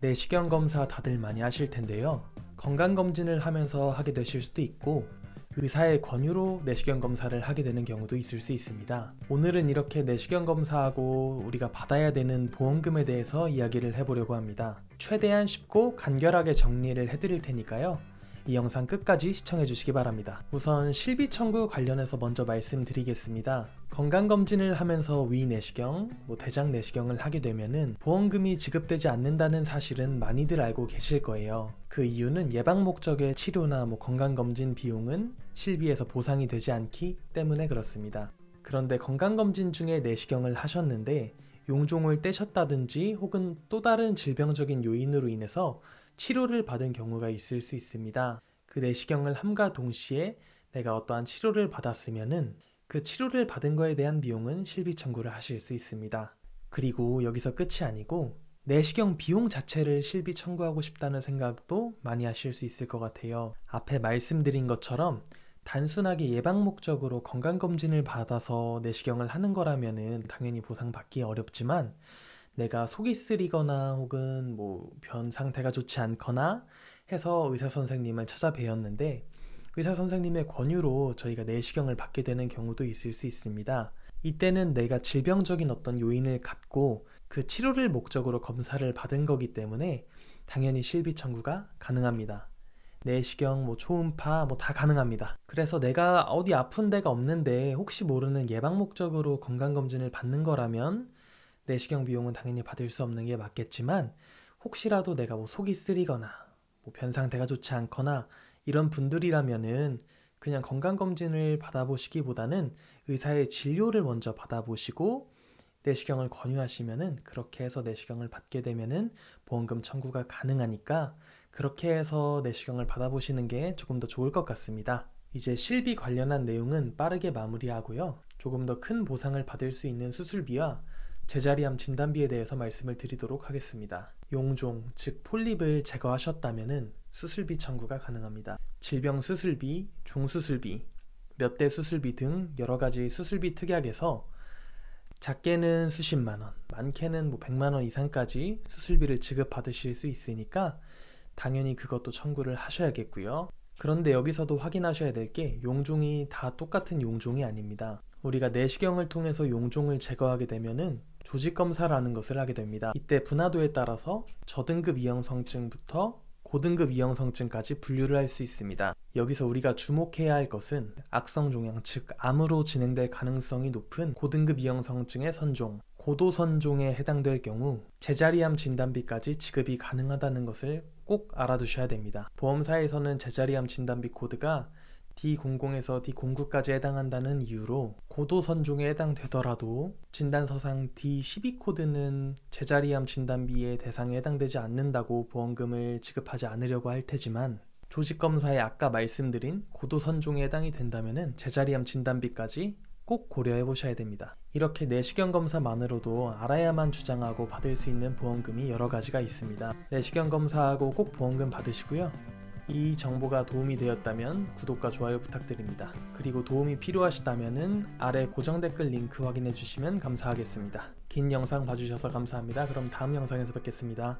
내시경 검사 다들 많이 하실 텐데요. 건강 검진을 하면서 하게 되실 수도 있고 의사의 권유로 내시경 검사를 하게 되는 경우도 있을 수 있습니다. 오늘은 이렇게 내시경 검사하고 우리가 받아야 되는 보험금에 대해서 이야기를 해보려고 합니다. 최대한 쉽고 간결하게 정리를 해드릴 테니까요. 이 영상 끝까지 시청해 주시기 바랍니다. 우선 실비 청구 관련해서 먼저 말씀드리겠습니다. 건강검진을 하면서 위 내시경, 뭐 대장 내시경을 하게 되면은 보험금이 지급되지 않는다는 사실은 많이들 알고 계실 거예요. 그 이유는 예방 목적의 치료나 뭐 건강검진 비용은 실비에서 보상이 되지 않기 때문에 그렇습니다. 그런데 건강검진 중에 내시경을 하셨는데 용종을 떼셨다든지 혹은 또 다른 질병적인 요인으로 인해서 치료를 받은 경우가 있을 수 있습니다. 그 내시경을 함과 동시에 내가 어떠한 치료를 받았으면은 그 치료를 받은 거에 대한 비용은 실비 청구를 하실 수 있습니다. 그리고 여기서 끝이 아니고 내시경 비용 자체를 실비 청구하고 싶다는 생각도 많이 하실 수 있을 것 같아요. 앞에 말씀드린 것처럼 단순하게 예방 목적으로 건강검진을 받아서 내시경을 하는 거라면은 당연히 보상받기 어렵지만 내가 속이 쓰리거나 혹은 뭐 변 상태가 좋지 않거나 해서 의사 선생님을 찾아뵈었는데 의사 선생님의 권유로 저희가 내시경을 받게 되는 경우도 있을 수 있습니다. 이때는 내가 질병적인 어떤 요인을 갖고 그 치료를 목적으로 검사를 받은 거기 때문에 당연히 실비 청구가 가능합니다. 내시경, 뭐 초음파, 뭐 다 가능합니다. 그래서 내가 어디 아픈 데가 없는데 혹시 모르는 예방 목적으로 건강검진을 받는 거라면 내시경 비용은 당연히 받을 수 없는 게 맞겠지만 혹시라도 내가 뭐 속이 쓰리거나 뭐 변 상태가 좋지 않거나 이런 분들이라면은 그냥 건강검진을 받아보시기보다는 의사의 진료를 먼저 받아보시고 내시경을 권유하시면은 그렇게 해서 내시경을 받게 되면은 보험금 청구가 가능하니까 그렇게 해서 내시경을 받아보시는 게 조금 더 좋을 것 같습니다. 이제 실비 관련한 내용은 빠르게 마무리하고요. 조금 더 큰 보상을 받을 수 있는 수술비와 제자리암 진단비에 대해서 말씀을 드리도록 하겠습니다. 용종, 즉 폴립을 제거하셨다면은 수술비 청구가 가능합니다. 질병 수술비, 종수술비, 몇 대 수술비 등 여러 가지 수술비 특약에서 작게는 수십만 원, 많게는 뭐 100만 원 이상까지 수술비를 지급받으실 수 있으니까 당연히 그것도 청구를 하셔야겠고요. 그런데 여기서도 확인하셔야 될 게 용종이 다 똑같은 용종이 아닙니다. 우리가 내시경을 통해서 용종을 제거하게 되면은 조직 검사라는 것을 하게 됩니다. 이때 분화도에 따라서 저등급 이형성증부터 고등급 이형성증까지 분류를 할 수 있습니다. 여기서 우리가 주목해야 할 것은 악성 종양, 즉 암으로 진행될 가능성이 높은 고등급 이형성증의 선종, 고도 선종에 해당될 경우 제자리암 진단비까지 지급이 가능하다는 것을 꼭 알아두셔야 됩니다. 보험사에서는 제자리암 진단비 코드가 D00에서 D09까지 해당한다는 이유로 고도 선종에 해당되더라도 진단서상 D12 코드는 제자리암 진단비의 대상에 해당되지 않는다고 보험금을 지급하지 않으려고 할 테지만 조직 검사에 아까 말씀드린 고도 선종에 해당이 된다면은 제자리암 진단비까지 꼭 고려해 보셔야 됩니다. 이렇게 내시경 검사만으로도 알아야만 주장하고 받을 수 있는 보험금이 여러 가지가 있습니다. 내시경 검사하고 꼭 보험금 받으시고요. 이 정보가 도움이 되었다면 구독과 좋아요 부탁드립니다. 그리고 도움이 필요하시다면 아래 고정 댓글 링크 확인해 주시면 감사하겠습니다. 긴 영상 봐주셔서 감사합니다. 그럼 다음 영상에서 뵙겠습니다.